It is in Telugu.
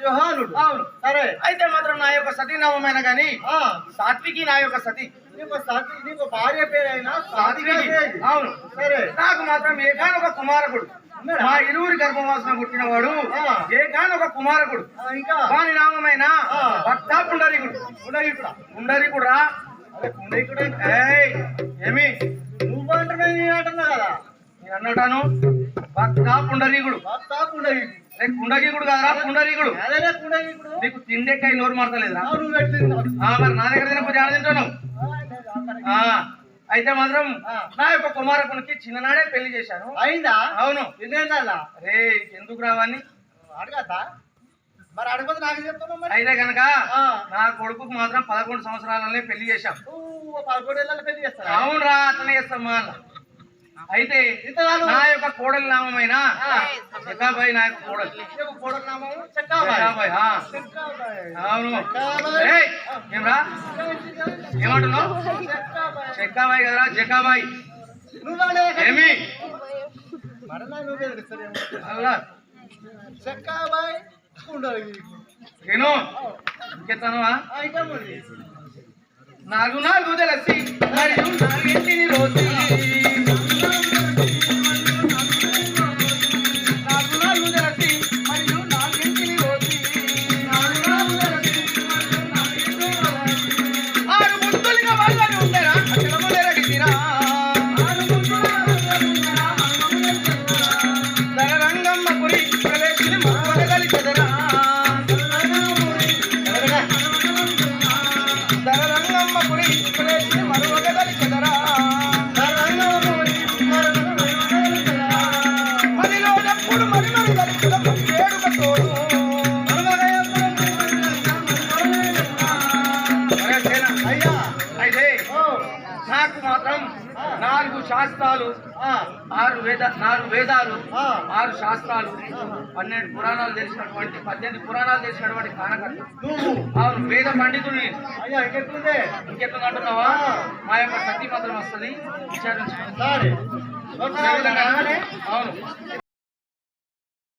జోహానుడు. అవును. సరే. అయితే మాత్రం నా యొక్క గాని ఆ, సాత్వికి నా యొక్క సతి. నీకు భార్య పేరైనా సాత్విక. అవును. సరే. నాకు మాత్రం ఏకానొక కుమారకుడు? మా ఇరువురి గర్భవాసన పుట్టినవాడు. ఏకానొక కుమారకుడు. ఇంకా? వాని నామమైన ఆ. భక్త పుండరీకుడు పుండరీకుడు కుండగిట్టుడు అంటే ఏయ్ ఏమి? నువ్వు అంటున్నా నేను అంటున్నా కదా? నేను అన్నటాను భక్త పుండరీకుడు భర్త కుండగిట్టు రే కుండరీకుడు కాదరా పుండరీకుడు అదేనే కుండగిట్టుడు నీకు తిండెక్కాయి నోరు మాడతలేదురా నువ్వు మరి నా దగ్గర తినప్పుడు జాడ తింటాను. ఆ, అయితే మాత్రం. నా యొక్క కుమారకునికి చిన్ననాడే పెళ్ళి చేశాను. అయిందా? అవును. ఇదేందా రే ఎందుకు రావాన్ని అడగద్దా? మరి అడగదు నాకు చెప్తున్నావు మరి. అయితే కనుక. నా కొడుకుకు మాత్రం పదకొండు సంవత్సరాలనే పెళ్ళి చేశాం. నువ్వు పదకొండు ఏళ్ళ పెళ్ళి చేస్తారా అవునరా అట్లనే అన్న. అయితే నా యొక్క కోడలి నామమైన? జగాబాయి నా యొక్క కోడలు. కోడలు చెక్కాబాయ్. చెక్కాబాయ్ అవును. చెక్కాబాయ్. ఏమ్రా? ఏమంటున్నావు? చెక్కాబాయ్. చెక్కాబాయి కదరా నువ్వే ఏమి? చెక్కాబాయ్ నాలుగు నాలుగు తెలిసి మరియు నాలుగింటిని రోజు నాలుగు నాకు మాత్రం నాలుగు శాస్త్రాలు ఆరు వేద నాలుగు వేదాలు. ఆరు శాస్త్రాలు పన్నెండు పురాణాలు తెలిసినటువంటి పద్దెనిమిది పురాణాలు తెలిసినటువంటి కానకర్త అవును వేద పండితుడిని. ఇంకెట్లా అంటున్నావా. మా యొక్క సతీ మాత్రం వస్తుంది. విచారించుకో సరే. అవును.